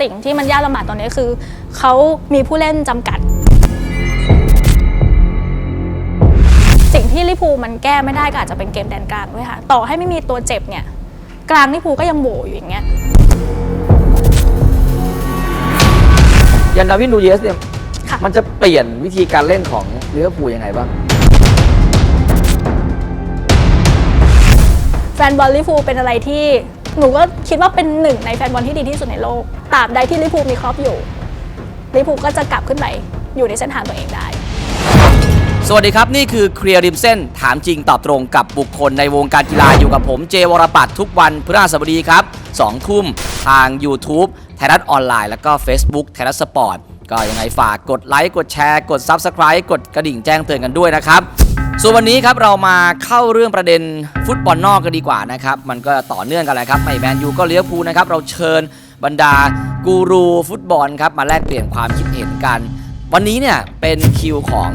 สิ่งที่มันยากลำบากตอนนี้คือเขามีผู้เล่นจำกัด สิ่งที่ลิเวอร์พูลมันแก้ไม่ได้ก็อาจจะเป็นเกมแดนกลางด้วยค่ะ ต่อให้ไม่มีตัวเจ็บเนี่ย กลางลิเวอร์พูลก็ยังโหวอยู่อย่างเงี้ยยันดาวินดูเยสเนี่ยค่ะมันจะเปลี่ยนวิธีการเล่นของลิเวอร์พูลยังไงบ้างแฟนบอลลิเวอร์พูลเป็นอะไรที่ หนูก็คิดว่าเป็นหนึ่งในแฟนบอลที่ดีที่สุดในโลกตราบใดที่ลิพูมีครอปอยู่ลิพูก็จะกลับขึ้นไปอยู่ในเส้นทางตัวเองได้ สวัสดีครับ นี่คือเคลียร์ริมเส้น ถามจริงตอบตรงกับบุคคลในวงการกีฬาอยู่กับผมเจวรปัตทุกวันพฤหัสบดีครับ2ทุ่มทาง YouTube ไทยรัฐออนไลน์แล้วก็ Facebook ไทยรัฐสปอร์ต ก็ยังไงฝากกดไลค์กดแชร์กด Subscribe กดกระดิ่งแจ้งเตือนกันด้วยนะครับ ส่วนวันนี้ครับเรามาเข้าเรื่องประเด็นฟุตบอลนอกกันดีกว่านะครับ มันก็ต่อเนื่องกันแหละครับไม่แมนยูก็เลี้ยวภูนะครับ เราเชิญบรรดากูรูฟุตบอลครับมาแลกเปลี่ยนความคิดเห็นกัน วันนี้เนี่ยเป็นคิวของ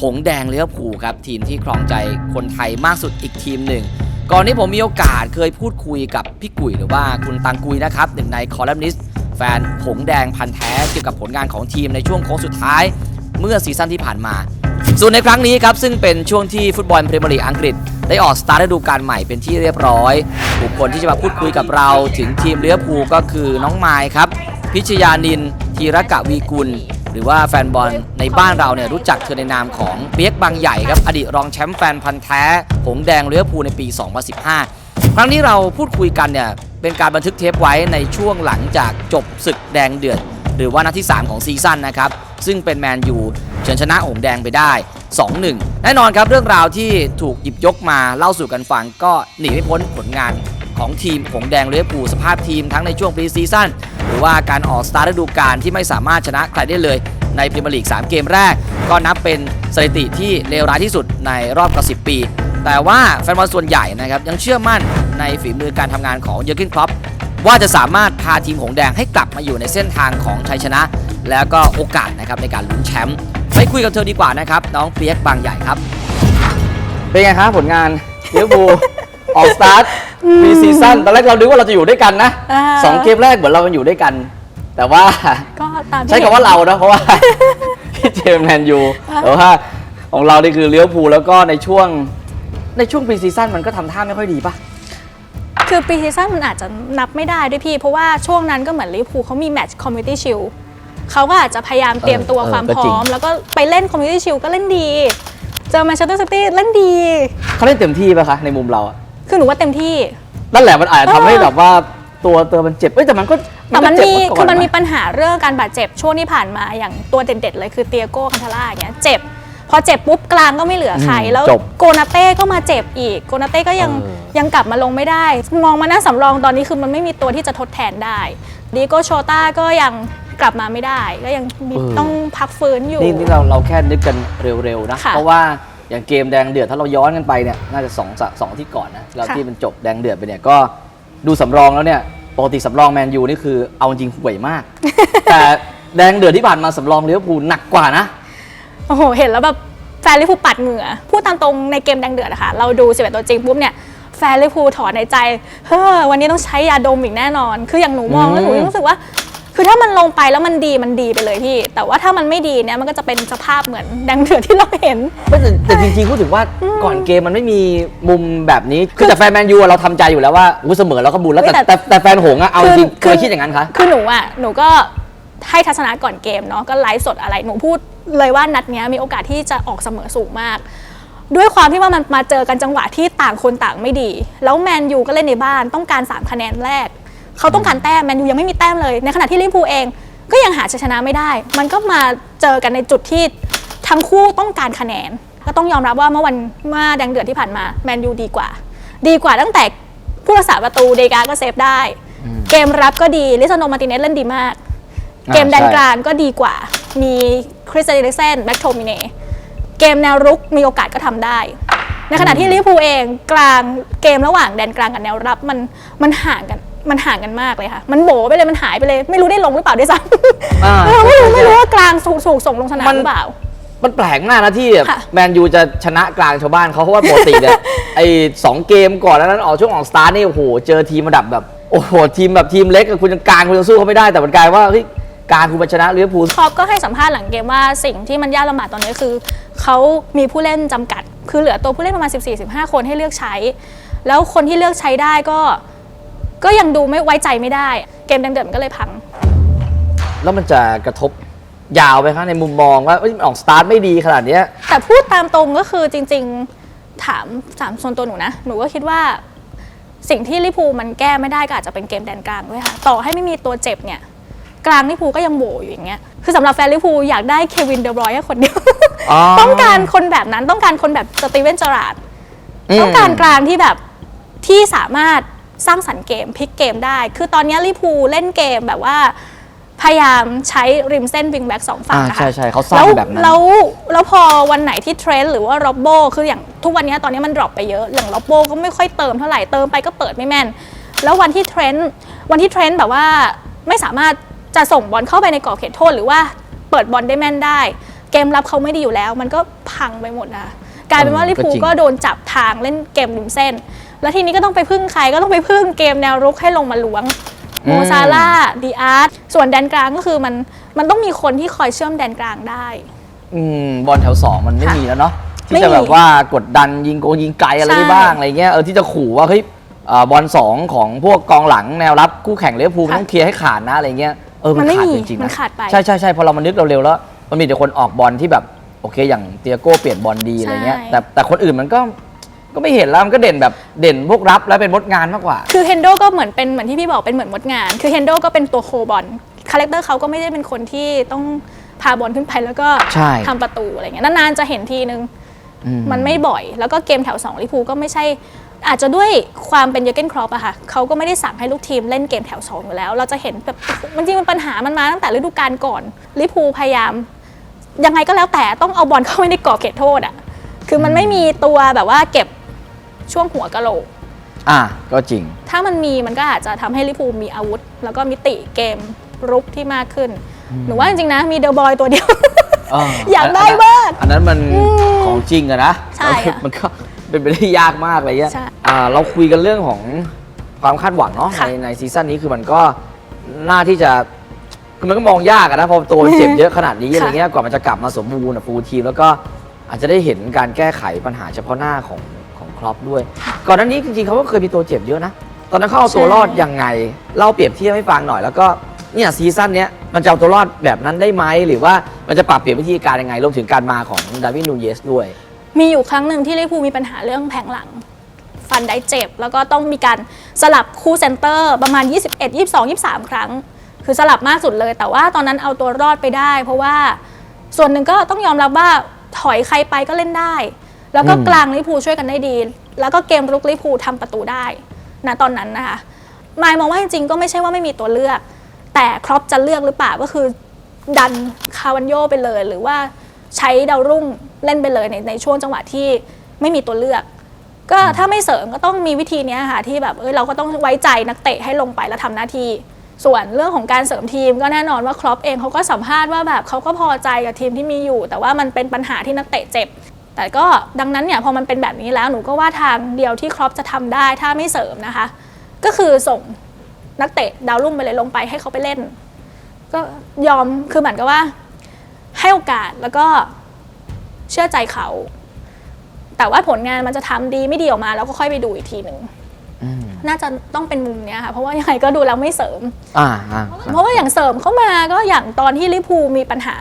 หงแดงเลี้ยวภูครับทีมที่ครองใจคนไทยมากสุดอีกทีมหนึ่งก่อนนี้ผมมีโอกาสเคยพูดคุยกับพี่กุยหรือว่าคุณตังกุยนะครับหนึ่งในคอลัมนิสต์ แฟนหงแดงพันแท้เกี่ยวกับผลงานของทีมในช่วงโค้งสุดท้าย เมื่อซีซั่นที่ผ่านมา ส่วนในครั้งนี้ครับ ซึ่งเป็นช่วงที่ฟุตบอลพรีเมียร์ลีกอังกฤษ ได้ออกสตาร์ทฤดูกาลใหม่เป็นที่เรียบร้อย บุคคลที่จะมาพูดคุยกับเราถึงทีมเลี้ยภูก็คือน้องไมายครับ พิชยานินธีรกะวีกุลหรือว่าแฟนบอลในบ้านเราเนี่ยรู้จักเธอในนามของเปียกบางใหญ่ครับ อดีตรองแชมป์แฟนพันธ์แท้ หงแดงเลี้ยภูในปี 2015 ครั้งนี้เราพูดคุยกันเนี่ย เป็นการบันทึกเทปไว้ในช่วงหลังจากจบศึกแดงเดือด หรือว่านัดที่ 3 ของซีซั่นนะครับ ซึ่งเป็นแมนยูเฉินชนะหงส์แดงไปได้ 2-1 แน่นอนครับเรื่องราวที่ถูกหยิบยกมาเล่าสู่กันฟังก็หนีไม่พ้นผลงานของทีมหงแดงเลี้ยวภูลสภาพทีมทั้งในช่วงปรีซีซั่นหรือว่าการออกสตาร์ทฤดูกาลที่ไม่สามารถชนะใครได้เลยในพรีเมียร์ลีก 3 เกมแรก ก็นับเป็นสถิติที่เลวร้ายที่สุดในรอบกว่า10 ปี แต่ว่าแฟนบอลส่วนใหญ่นะครับยังเชื่อมั่นในฝีมือการทำงานของเยอร์เกนคล็อปว่าจะสามารถพาทีมหงส์แดงให้กลับมาอยู่ในเส้นทางของชัยชนะ แล้วก็โอกาสนะครับในการลุ้นแชมป์ไปคุยกับเธอดีกว่านะครับ น้องเปียกบางใหญ่ครับ เป็นไงครับผลงานลิเวอร์พูลออกสตาร์ทปีซีซั่นตอนแรกเราคิดว่าเราจะอยู่ด้วยกันนะอ่าสองเกมแรกเหมือนเราอยู่ด้วยกัน แต่ว่าก็ตามที่ใช้คำว่าเรานะเพราะว่าพี่เจมส์แมนยูแต่ว่าของเรานี่คือเลี้ยวภูลแล้วก็ในช่วง ในช่วงปีซีซั่นมันก็ทำท่าไม่ค่อยดีป่ะคือปีซีซั่นมันอาจจะนับไม่ได้ด้วยพี่ เพราะว่าช่วงนั้นก็เหมือนลิเวอร์พูลเขามีแมตช์คอมมิ t ตี้ชิลเขาก็อาจจะพยายามเตรียมตัวเออความก็พจริร้ง อม แล้วก็ไปเล่นคอมมิ t ตี้ชิลก็เล่นดี เจอแมนเชสเตอร์ซิตี้เล่นดี เขาเล่นเต็มที่ป่ะคะในมุมเราอะคือหนูว่าเต็มที่ นั่นแหละมันอาจจะทำให้เออแบบว่าตัวเตอมันเจ็บเอ้ยแต่มันก็แต่มันก็เจ็บมีาก่คือมันมีะ ปัญหาเรื่องการบาดเจ็บช่วงที่ผ่านมาอย่างตัวเด่นๆเลยคือเตียโก้คันทาร่าอย่างเงี้ยเจ็บ พอเจ็บปุ๊บกลางก็ไม่เหลือใครอืมแล้วจบโกนาเต้ก็มาเจ็บอีก โกนาเต้ก็ยังเออ ยังกลับมาลงไม่ได้ มองมาหน้าสำรองตอนนี้คือมันไม่มีตัวที่จะทดแทนได้ดีโกโชต้าก็ยังกลับมาไม่ได้ ก็ยังมีต้องพักฟื้นอยู่ นี่นี่เราเราแค่นึกกันเร็วๆนะ ค่ะเพราะว่าอย่างเกมแดงเดือดถ้าเราย้อนกันไปเนี่ยน่าจะสองสสองที่ก่อนนะแล้วค่ะที่มันจบแดงเดือดไปเนี่ยก็ดูสำรองแล้วเนี่ยปกติสำรองแมนยูนี่คือเอาจริงห่วยมาก แต่แดงเดือดที่ผ่านมาสำรองเลี้ยวภูลหนักกว่านะ โอ้โห เห็นแล้วแบบแฟนลิเวอร์พูลปัดเหงื่อ พูดตามตรงในเกมแดงเดือดอะค่ะ เราดู11ตัวจริงปุ๊บเนี่ย แฟนลิเวอร์พูลถอนในใจ เฮ้อ วันนี้ต้องใช้ยาดมอีกแน่นอน คืออย่างหนูมองแล้วหนูอืมรู้สึกว่า คือถ้ามันลงไปแล้วมันดีมันดีไปเลยพี่ แต่ว่าถ้ามันไม่ดีเนี่ยมันก็จะเป็นสภาพเหมือนแดงเดือดที่เราเห็น ไม่แต่แต่จริงๆพูดถึงว่าก่อนเกมมันไม่มีมุมแบบนี้ คือแต่แฟนแมนยูอะเราทำใจอยู่แล้วว่าอู้เสมอเราก็บุญแล้วแต่เฮ้ยแต่แต่แต่แฟนหงส์อะเอาจริงๆคือเคยคิดอย่างนั้นคะ คือหนูอะ หนูก็ให้ทัศนะก่อนเกมเนาะ ก็ไลฟ์สดอะไร หนูพูด เลยว่านัดเนี้ยมีโอกาสที่จะออกเสมอสูงมาก ด้วยความที่ว่ามันมาเจอกันจังหวะที่ต่างคนต่างไม่ดี แล้วแมนยูก็เล่นในบ้านต้องการ 3 คะแนนแรก เขาต้องการแต้มแมนยูยังไม่มีแต้มเลย ในขณะที่ลิเวอร์พูลเองก็ยังหาชัยชนะไม่ได้ มันก็มาเจอกันในจุดที่ทั้งคู่ต้องการคะแนน ก็ต้องยอมรับว่าเมื่อวันเมื่อแดงเดือดที่ผ่านมาแมนยูดีกว่า ดีกว่าตั้งแต่ผู้รักษาประตูเดกาก็เซฟได้ เกมรับก็ดีลิซานโนมาร์ติเนสเล่นดีมากอ่า เกมแดนใช่กลางก็ดีกว่า มีคริสเตนเดเซนแบ็กโทมิเนเกมแนวรุกมีโอกาสก็ทำได้ ในขณะที่ลิเวอร์พูลเองกลางเกมระหว่างแดนกลางกับแนวรับมันมันห่างกันมันห่างกันมากเลยค่ะ มันโบไปเลยมันหายไปเลย ไม่รู้ได้ลงหรือเปล่าด้วยซ้อ่าำเออไม่รู้ไม่รู้ว่ากลางถูกถูกส่งลงสนามมันหรือเปล่า มันแปลกมากนะที่แบบค่ะแมนยูจะชนะกลางชาวบ้านเขาเพราะว่าปกติเนี่ยไอ้สองเกมก่อนแล้วนั้นออกช่วงออกสตาร์ทนี่โอ้โหเจอทีมระดับแบบโอ้โหทีมแบบทีมเล็กกับคุณกลางคุณจะสู้เขาไม่ได้แต่มันกลายว่าเฮ้ย กลางคุณมาชนะลิเวอร์พูลครอปก็ให้สัมภาษณ์หลังเกมว่าสิ่งที่มันยากลำบากตอนนี้คือ เขามีผู้เล่นจำกัด คือเหลือตัวผู้เล่นประมาณ 14-15 คนให้เลือกใช้ แล้วคนที่เลือกใช้ได้ก็ ก็ยังดูไม่ไว้ใจไม่ได้ เกมแดงเดือดมันก็เลยพัง แล้วมันจะกระทบยาวไปครับในมุมมองว่าเอ้ยมันออกสตาร์ทไม่ดีขนาดเนี้ยแต่พูดตามตรงก็คือจริง ๆถามถามส่วนตัวหนูนะ หนูก็คิดว่าสิ่งที่ลิเวอร์พูลมันแก้ไม่ได้ก็อาจจะเป็นเกมแดนกลางด้วยค่ะ ต่อให้ไม่มีตัวเจ็บเนี่ย กลางลิเวอร์พูลก็ยังโหวอยู่อย่างเงี้ยคือสำหรับแฟนลิเวอร์พูลอยากได้เควินเดอบรอยน์แค่คนเดียว อ๋อ ต้องการคนแบบนั้นต้องการคนแบบสตีเวนเจอราร์ดมต้องการกลางที่แบบที่สามารถสร้างสรรค์เกมพลิกเกมได้ คือตอนนี้ลิเวอร์พูลเล่นเกมแบบว่า พยายามใช้ริมเส้นวิงแบ็กสองฝั่งอ่านะคะใช่ใช่เขาสร้างแล้วแบบนั้น แล้วแล้วพอวันไหนที่เทรนด์หรือว่าโรบโบคืออย่างทุกวันนี้ตอนนี้มันดรอปไปเยอะอย่างโรบโบก็ไม่ค่อยเติมเท่าไหร่เติมไปก็เปิดไม่แม่น แล้ววันที่เทรนด์วันที่เทรนด์แบบว่าไม่สามารถ จะส่งบอลเข้าไปในกรอบเขตโทษหรือว่าเปิดบอลได้แม่นได้ เกมรับเขาไม่ดีอยู่แล้ว มันก็พังไปหมดนะคะกลายเป็นว่าเออลิเวอร์พูลก็จริงก็โดนจับทางเล่นเกมริมเส้น แล้วทีนี้ก็ต้องไปพึ่งใครก็ต้องไปพึ่งเกมแนวรุกให้ลงมาล้วงโมซาร่าห์ดีอาร์ตส่วนแดนกลางก็คือมันมันต้องมีคนที่คอยเชื่อมแดนกลางได้อืมบอลแถวสองมันไม่ค่ะมีแล้วเนาะที่ไม่จะมีแบบว่ากดดันยิงโกยิงไกลอะไรใช่ได้บ้างอะไรเงี้ยเออที่จะขู่ว่าเฮ้ยเอ่อบอลสองของพวกกองหลังแนวรับคู่แข่งลิเวอร์พูลค่ะต้องเคลียร์ให้ขาดนะอะไรเงี้ยเออมันมันไม่ขาดมีจริงๆมันนะขาดไป ใช่ใช่ใช่พอเรามานึกเร็วๆแล้วมันมีแต่คนออกบอลที่แบบโอเค อย่างเตียโก้เปลี่ยนบอลดีอะไรเงี้ยใช่ แต่แต่คนอื่นมันก็ก็ไม่เห็นแล้วมันก็เด่นแบบเด่นพวกรับแล้วเป็นมดงานมากกว่า คือเฮนโดก็เหมือนเป็นเหมือนที่พี่บอกเป็นเหมือนมดงาน คือเฮนโดก็เป็นตัวโคบอลคาแรคเตอร์เขาก็ไม่ได้เป็นคนที่ต้องพาบอลขึ้นไปแล้วก็ใช่ ทำประตูอะไรเงี้ยนานๆจะเห็นทีนึง อื มันไม่บ่อย แล้วก็เกมแถว2ลิเวอร์พูลก็ไม่ใช่ อาจจะด้วยความเป็นเยอร์เกนครอปอะค่ะเขาก็ไม่ได้สั่งให้ลูกทีมเล่นเกมแถว2อยู่แล้ว เราจะเห็นแบบมันจริงมันปัญหามันมาตั้งแต่ฤดูกาลก่อนลิเวอร์พูลพยายาม ยังไงก็แล้วแต่ต้องเอาบอลเข้าไปในกรอบเขตโทษอะคือมันไม่มีตัวแบบว่าเก็บช่วงหัวกะโหลกอะก็จริง ถ้ามันมีมันก็อาจจะทำให้ลิเวอร์พูลมีอาวุธ แล้วก็มิติเกมรุกที่มากขึ้นหนูว่าจริงๆนะมีเดอะบอยตัวเดียวอยากได้มากอันนั้นมันของจริงอะนะ ใช่อะมันก็ เป็นไปได้ยากมากอะไรเงี้ยใช่อ่าเราคุยกันเรื่องของความคาดหวังเนาะค่ะในในซีซั่นนี้คือมันก็น่าที่จะคือมันก็มองยากอะนะพอตัวมันเจ็บเยอะขนาดนี้อะไรเงี้ยกว่ามันจะกลับมาสมบูรณ์อะฟูลทีมแล้วก็อาจจะได้เห็นการแก้ไขปัญหาเฉพาะหน้าของของครอปด้วย ก่อนหน้านี้จริงๆเขาก็เคยมีตัวเจ็บเยอะนะ ตอนนั้นเขาเอาตัวรอดยังไงเล่าเปรียบเทียบให้ฟังหน่อยแล้วก็เนี่ยซีซั่นเนี้ยมันจะเอาตัวรอดแบบนั้นได้ไหมหรือว่ามันจะปรับเปลี่ยนวิธีการยังไงรวมถึงการมาของดาวินนูเยสด้วย มีอยู่ครั้งหนึ่งที่ลิเวอร์พูลมีปัญหาเรื่องแผงหลัง ฟันได้เจ็บ แล้วก็ต้องมีการสลับคู่เซนเตอร์ประมาณ 21 22 23 ครั้ง คือสลับมากสุดเลย แต่ว่าตอนนั้นเอาตัวรอดไปได้ เพราะว่าส่วนหนึ่งก็ต้องยอมรับว่าถอยใครไปก็เล่นได้ แล้วก็กลางลิพูช่วยกันได้ดี แล้วก็เกมรุกลิเวอร์พูลทำประตูได้ณตอนนั้นนะคะหมายมองว่าจริงๆก็ไม่ใช่ว่าไม่มีตัวเลือก แต่ครอปจะเลือกหรือเปล่าก็คือดันคาวันโยไปเลย หรือว่าใช้ดาวรุ่ง เล่นไปเลยในในช่วงจังหวะที่ไม่มีตัวเลือก ก็ถ้าไม่เสริมก็ต้องมีวิธีเนี้ยค่ะที่แบบเอยเราก็ต้องไว้ใจนักเตะให้ลงไปแล้วทำหน้าที่ ส่วนเรื่องของการเสริมทีมก็แน่นอนว่าครอปเองเขาก็สัมภาษณ์ว่าแบบเขาก็พอใจกับทีมที่มีอยู่ แต่ว่ามันเป็นปัญหาที่นักเตะเจ็บแต่ก็ดังนั้นเนี่ยพอมันเป็นแบบนี้แล้วหนูก็ว่าทางเดียวที่ครอปจะทำได้ถ้าไม่เสริมนะคะ ก็คือส่งนักเตะดาวรุ่งไปเลยลงไปให้เขาไปเล่น ก็ยอมคือเหมือนกับว่า ให้โอกาสแล้วก็ เชื่อใจเขา แต่ว่าผลงานมันจะทำดีไม่ดีออกมาเราก็ค่อยไปดูอีกทีหนึ่งอืมน่าจะต้องเป็นมุมเนี้ยค่ะเพราะว่ายังไงก็ดูแล้วไม่เสริมอ่าอ่าเพราะว่าอย่างเสริมเข้ามาก็อย่างตอนที่ลิเวอร์พูลมีปัญหา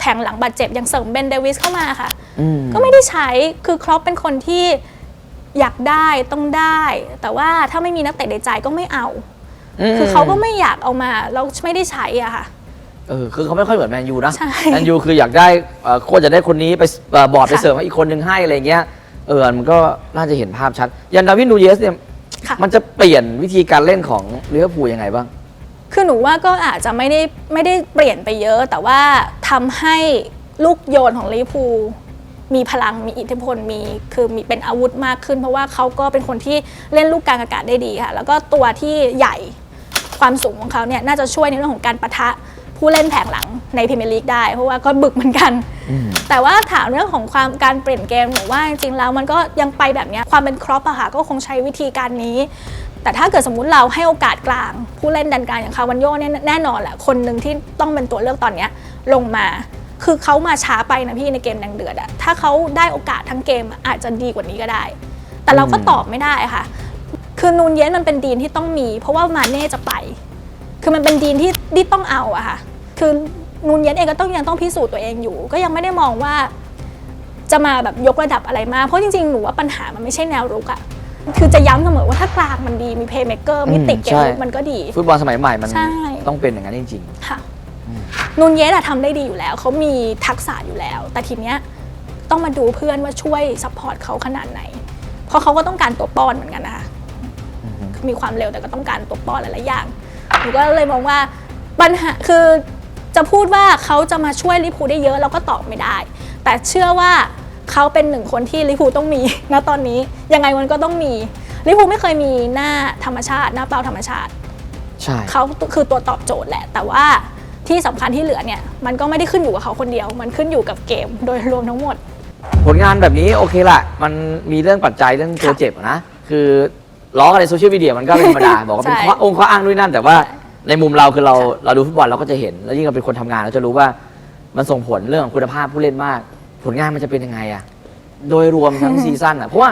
แทงหลังบาดเจ็บอย่างเสริมเบนเดวิสเข้ามาค่ะอืมก็ไม่ได้ใช้คือครอปเป็นคนที่อยากได้ต้องได้ แต่ว่าถ้าไม่มีนักเตะในใจก็ไม่เอา คือเขาก็ไม่อยากเอามาแล้วไม่ได้ใช้อะค่ะ เออคือเขาไม่ค่อยเหมือนแมนยูนะใช่แมนยูคืออยากได้เอ่อโค้ชจะได้คนนี้ไปเอ่อบอร์ดไปค่ะเสริมให้อีกคนนึงให้อะไรเงี้ยเออมันก็น่าจะเห็นภาพชัดยันดาวินนูเยสเนี่ยค่ะ มันจะเปลี่ยนวิธีการเล่นของลิเวอร์พูลยังไงบ้าง คือหนูว่าก็อาจจะไม่ได้ไม่ได้เปลี่ยนไปเยอะ แต่ว่าทำให้ลูกโยนของลิเวอร์พูลมีพลังมีอิทธิพลมีคือมีเป็นอาวุธมากขึ้น เพราะว่าเขาก็เป็นคนที่เล่นลูกกลางอากาศได้ดีค่ะ แล้วก็ตัวที่ใหญ่ความสูงของเขาเนี่ยน่าจะช่วยในเรื่องของการปะทะ ผู้เล่นแผงหลังในพรีเมียร์ลีกได้ เพราะว่าก็บึกเหมือนกัน แต่ว่าถามเรื่องของความการเปลี่ยนเกมหนูว่าจริงๆแล้วมันก็ยังไปแบบเนี้ยความเป็นครอปอะค่ะก็คงใช้วิธีการนี้ แต่ถ้าเกิดสมมุติเราให้โอกาสกลาง ผู้เล่นดันกลางอย่างคาวันโยเนี่ยแน่นอนแหละคนหนึ่งที่ต้องเป็นตัวเลือกตอนเนี้ยลงมาคือเขามาช้าไปนะพี่ในเกมแดงเดือดอะถ้าเขาได้โอกาสทั้งเกมอะอาจจะดีกว่านี้ก็ได้ แต่เราก็ตอบไม่ได้ค่ะ คือนูนเย็นมันเป็นดีนที่ต้องมี เพราะว่ามาเน่จะไป คือมันเป็นดีนที่ที่ต้องเอาอะค่ะ คือนูนเย็นเองก็ต้องยังต้องพิสูจน์ตัวเองอยู่ ก็ยังไม่ได้มองว่า จะมาแบบยกระดับอะไรมากเพราะจริงๆหนูว่าปัญหามันไม่ใช่แนวรุกอะคือจะย้ำเสมอว่าถ้ากลางมันดีมีเพย์เม k เกอร์มีติดเกมใช่รุกมันก็ดี ฟุตบอลสมัยใหม่มันใช่ ต้องเป็นอย่างนั้นจริง ค่ะนูนเยสอะทำได้ดีอยู่แล้ว เขามีทักษะอยู่แล้ว แต่ทีเนี้ยต้องมาดูเพื่อนว่าช่วยซัพพอร์ตเขาขนาดไหน เพราะเขาก็ต้องการตัวป้อนเหมือนกันนะคะมีความเร็วแต่ก็ต้องการตัวป้อนหลายๆอย่าง หนูก็เลยมองว่าปัญหาคือจะพูดว่าเขาจะมาช่วยลิเวอร์พูลได้เยอะเราก็ตอบไม่ได้ แต่เชื่อว่าเขาเป็นหนึ่งคนที่ลิเวอร์พูลต้องมีณตอนนี้ยังไงมันก็ต้องมีลิเวอร์พูลไม่เคยมีหน้าธรรมชาติ หน้าเป้าธรรมชาติๆใช่เขาคือตัวตอบโจทย์แหละ แต่ว่าที่สำคัญที่เหลือเนี่ยมันก็ไม่ได้ขึ้นอยู่กับเขาคนเดียว มันขึ้นอยู่กับเกมโดยรวมทั้งหมด ผลงานแบบนี้โอเคละมันมีเรื่องปัจจัยเรื่องตัวค่ะเจ็บอะนะคือ ล้อกันในโซเชียลมีเดียมันก็เป็นธรรมดา บอกว่าเป็นใช่ข้อองค์ข้ออ้างด้วยนั่น แต่ว่าใช่ในมุมเราคือเราค่ะเราดูฟุตบอลเราก็จะเห็น แล้วยิ่งเราเป็นคนทำงานเราจะรู้ว่ามันส่งผลเรื่องของคุณภาพผู้เล่นมาก ผลงานมันจะเป็นยังไงอะโดยรวมทั้งซีซั่นอะเพราะว่า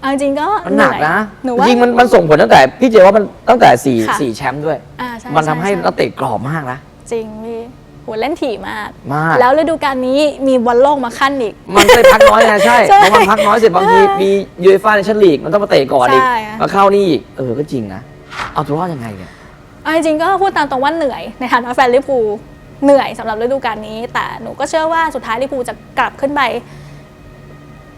เอาจริงๆก็มันหนักนะหนูจว่าริงๆมันมันส่งผลตั้งแต่พี่เจว่ามันตั้งแต่สี่ค่ะ สี่แชมป์ด้วย อ่าใช่มันทำให้ช่นักเตะกรอบมากนะ จริงพี่ โหเล่นถี่มาก มาก แล้วฤดูกาลนี้มีบอลโลกมาขั้นอีก มันก็เลยพักน้อยนะใช่ใช่เพราะมันพักน้อยเสร็จบางทีมียูเอฟ่าในชั้นลีกมันต้องมาเตะก่อนอีกใช่ค่ะมาเข้านี่อีกเออก็จริงนะเอาตัวรอดยังไงเนี่ย เอาจริงๆก็พูดตามตรงว่าเหนื่อยในฐานะแฟนลิเวอร์พูลเหนื่อยสำหรับฤดูกาลนี้ แต่หนูก็เชื่อว่าสุดท้ายลิเวอร์พูลจะกลับขึ้นไป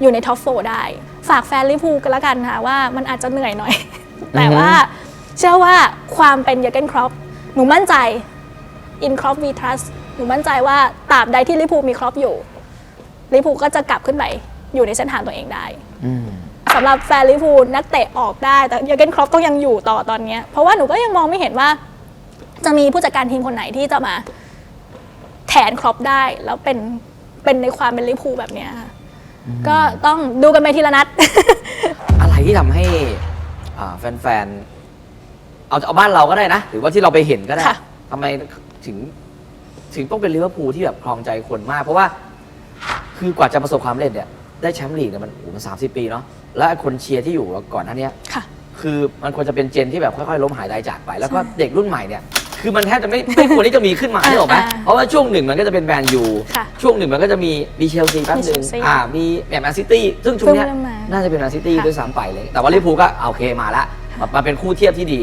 อยู่ในท็อปโฟได้ ฝากแฟนลิเวอร์พูลกันละกันค่ะว่ามันอาจจะเหนื่อยหน่อย แต่ว่าเชื่อว่าความเป็นเยอร์เกนครอปหนูมั่นใจ in ครอป we trust หนูมั่นใจว่าตราบใดที่ลิเวอร์พูลมีครอปอยู่ลิเวอร์พูลก็จะกลับขึ้นไปอยู่ในเส้นทางตัวเองได้อืมสำหรับแฟนลิเวอร์พูลนักเตะออกได้ แต่เยอร์เกนครอปต้องยังอยู่ต่อตอนเนี้ยเพราะว่าหนูก็ยังมองไม่เห็นว่า จะมีผู้จัดการทีมคนไหนที่จะมาแทนครอปได้แล้วเป็นเป็นในความเป็นลิเวอร์พูลแบบเนี้ยค่ะก็ต้องดูกันไปทีละนัด อะไรที่ทำให้อ่าแฟนๆเอาเอาบ้านเราก็ได้นะ หรือว่าที่เราไปเห็นก็ได้ค่ะทำไม ถึง ถึงต้องเป็นลิเวอร์พูลที่แบบครองใจคนมาก เพราะว่าคือกว่าจะประสบความสำเร็จเนี่ยได้แชมป์ลีกเนี่ยมันโอ้โหมันสามสิบปีเนาะแล้วไอ้คนเชียร์ที่อยู่ก่อนหน้าเนี้ย ค่ะ คือมันควรจะเป็นเจนที่แบบค่อยๆล้มหายตายจากไป แล้วก็เด็กรุ่นใหม่เนี่ย คือมันแทบจะไม่ ไม่ควรที่จะมีขึ้นมาอ่าได้หรอกไหมอ่าเพราะว่าช่วงหนึ่งมันก็จะเป็นแมนยู ค่ะช่วงหนึ่งมันก็จะมีมีเชลซีแป๊บหนึ่งมีเชลซีอ่ามีแมนซิตี้ซึ่งช่วงเนี้ยเพิ่งเริ่มมาน่าจะเป็นแมนซิตี้ค่ะด้วยซ้ำไปเลย แต่ว่าลิเวอร์พูลก็โอเคมาละมามาเป็นคู่เทียบที่ดี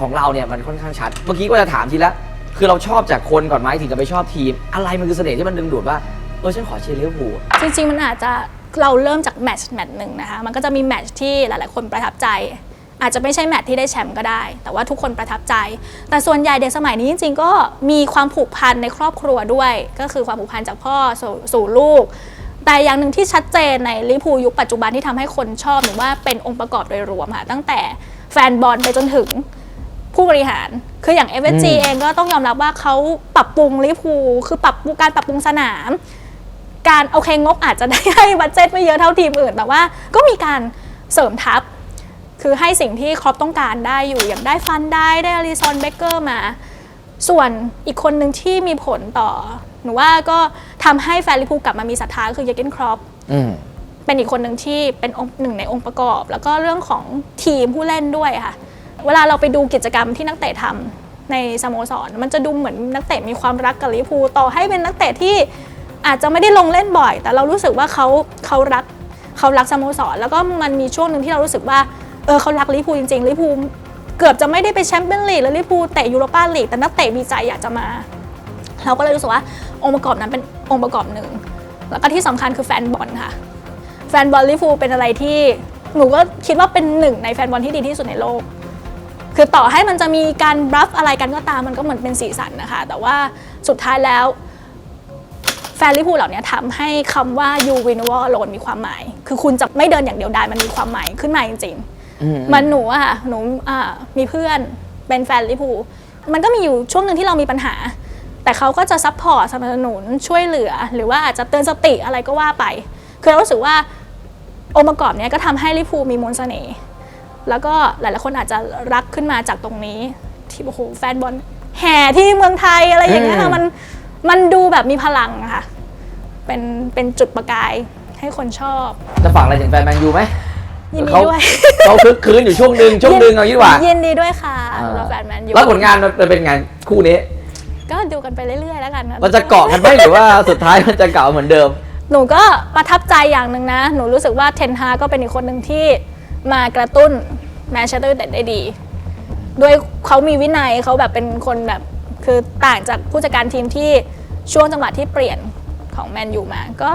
ของเราเนี่ยมันค่อนข้างชัด เมื่อกี้ก็จะถามทีละ คือเราชอบจากคนก่อนไหมถึงจะไปชอบทีม อะไรมันคือเสน่ห์ที่มันดึงดูดว่าเออฉันขอเชียร์ลิเวอร์พูล จริงๆ มันอาจจะเราเริ่มจากแมตช์แมตช์หนึ่งนะคะ มันก็จะมีแมตช์ที่หลายๆ คนประทับใจ อาจจะไม่ใช่แมตช์ที่ได้แชมป์ก็ได้ แต่ว่าทุกคนประทับใจ แต่ส่วนใหญ่เด็กสมัยนี้จริงๆ ก็มีความผูกพันในครอบครัวด้วย ก็คือความผูกพันจากพ่อสู่สู่ลูก แต่อย่างหนึ่งที่ชัดเจนในลิเวอร์พูลยุคปัจจุบันที่ทำให้คนชอบหรือว่าเป็นองค์ประกอบโดยรวมค่ะตั้งแต่แฟนบอลไปจนถึง ผู้บริหาร คืออย่าง f อ g อืมเองก็ต้องยอมรับว่าเขาปรับปรุงลิเวอร์พูลคือปรับปรุงการปรับปรุงสนาม การโอเคงบอาจจะได้ให้บัตเจ็ตไม่เยอะเท่าทีมอื่น แต่ว่าก็มีการเสริมทัพ คือให้สิ่งที่ครอปต้องการได้อยู่อย่างได้ฟันได้ได้อลิซอนเบเกอร์มา ส่วนอีกคนหนึ่งที่มีผลต่อ หนูว่าก็ทำให้แฟนลิเวอร์พูลกลับมามีศรัทธาคือเยเกนครอปอืมเป็นอีกคนหนึ่งที่เป็นองค์หนึ่งในองค์ประกอบ แล้วก็เรื่องของทีมผู้เล่นด้วยค่ะ เวลาเราไปดูกิจกรรมที่นักเตะทำในสโมสร มันจะดูเหมือนนักเตะมีความรักกับลิพูต่อให้เป็นนักเตะที่อาจจะไม่ได้ลงเล่นบ่อย แต่เรารู้สึกว่าเขาเขารักเขารักสโมสร แล้วก็มันมีช่วงหนึ่งที่เรารู้สึกว่าเออเขารักลิเวอร์พูจริงๆลิพูเกือบจะไม่ได้ไปแชมเปี้ยนลีกแล้วลิพูเตะยูโรปาลีกแต่นักเตะมีใจอยากจะมา เราก็เลยรู้สึกว่าองค์ประกอบนั้นเป็นองค์ประกอบหนึ่งแล้วก็ที่สำคัญคือแฟนบอลค่ะ แฟนบอลลิเวอร์พูเป็นอะไรที่หนูก็คิดว่าเป็นหนึ่งในแฟนบอลที่ดีที่สุดในโลก คือต่อให้มันจะมีการบลัฟอะไรกันก็ตามมันก็เหมือนเป็นสีสันนะคะ แต่ว่าสุดท้ายแล้วแฟนลิเวอร์พูลเหล่านี้ทำให้คำว่า you win war alone มีความหมาย คือคุณจะไม่เดินอย่างเดียวดายมันมีความหมายขึ้นมาจริงอืมๆมันหนูอะค่ะหนูอ่ามีเพื่อนเป็นแฟนลิเวอร์พูลมันก็มีอยู่ช่วงหนึ่งที่เรามีปัญหา แต่เขาก็จะซัพพอร์ตสนับสนุนช่วยเหลือ หรือว่าอาจจะเตือนสติอะไรก็ว่าไป คือเรารู้สึกว่าองค์ประกอบเนี้ยก็ทำให้ลิเวอร์พูลมีมนต์เสน่ห์ แล้วก็หลายๆคนอาจจะรักขึ้นมาจากตรงนี้ ที่โอ้โหแฟนบอลแห่ที่เมืองไทยอะไรอย่างเงี้ยอืค่ะมมันมันดูแบบมีพลังอะค่ะเป็นเป็นจุดประกายให้คนชอบ จะฝากอะไรถึงแฟนแมนยูไหมยินดีเขาด้วยเขาคึกคืนอยู่ช่วงหนึ่งช่วงหนึ่งเอางี้ดีกว่ายินดีด้วยค่ะอ่าสำหรับแฟนแมนยูแล้วผลงานมันเป็นไงคู่นี้ ก็ดูกันไปเรื่อยๆแล้วกันมันจะเกาะกันไหมหรือว่าสุดท้ายมันจะเก่าเหมือนเดิม หนูก็ประทับใจอย่างหนึ่งนะ หนูรู้สึกว่าเทนฮาก็เป็นอีกคนหนึ่งที่ มากระตุ้นแมนเชสเตอร์ยูไนเต็ดได้ดี ด้วยเขามีวินัยเขาแบบเป็นคนแบบคือต่างจากผู้จัดการทีมที่ช่วงจังหวะที่เปลี่ยนของแมนยูมาก็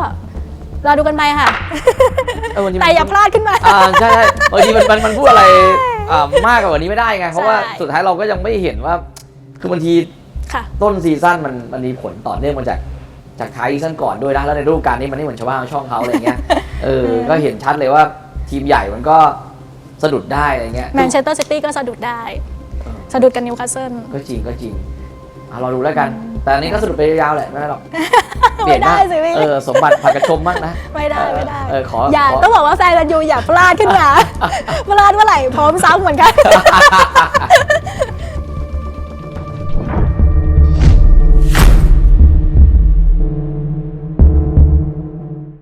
รอดูกันไปค่ะ เออวันนี้มันแต่อย่าพลาดขึ้นมา อ่าใช่ใช่บางทีมันมันมันพูดอะไรอ่ามากกว่านี้ไม่ได้ไง เพราะว่าใช่ สุดท้ายเราก็ยังไม่เห็นว่า คือบางทีค่ะ ต้นซีซั่นมันมันมีผลต่อเนื่องมาจากจากท้ายซีซั่นก่อนด้วยนะ แล้วในฤดูกาลนี้มันไม่เหมือนชาวบ้านชาวช่องเขาอะไรเงี้ย เออ ก็เห็นชัดเลยว่า ทีมใหญ่มันก็สะดุดได้อะไรเงี้ยแมนเชสเตอร์ซิตี้ก็สะดุดได้ สะดุดกันนิวคาสเซิลก็จริงก็จริงอะเราดูแล้วกัน แต่อันนี้ก็สะดุดไปยาวๆแหละไม่ได้หรอกไม่ได้บ้างสิพี่เออสมบัติผัดกระชมบ้างนะ ไม่ได้ไม่ได้เออขออย่าขอต้องบอกว่าแฟนแมนยูอย่าพลาดขึ้นมาพลาดเมื่อไหร่พร้อมซ้ำเหมือนกัน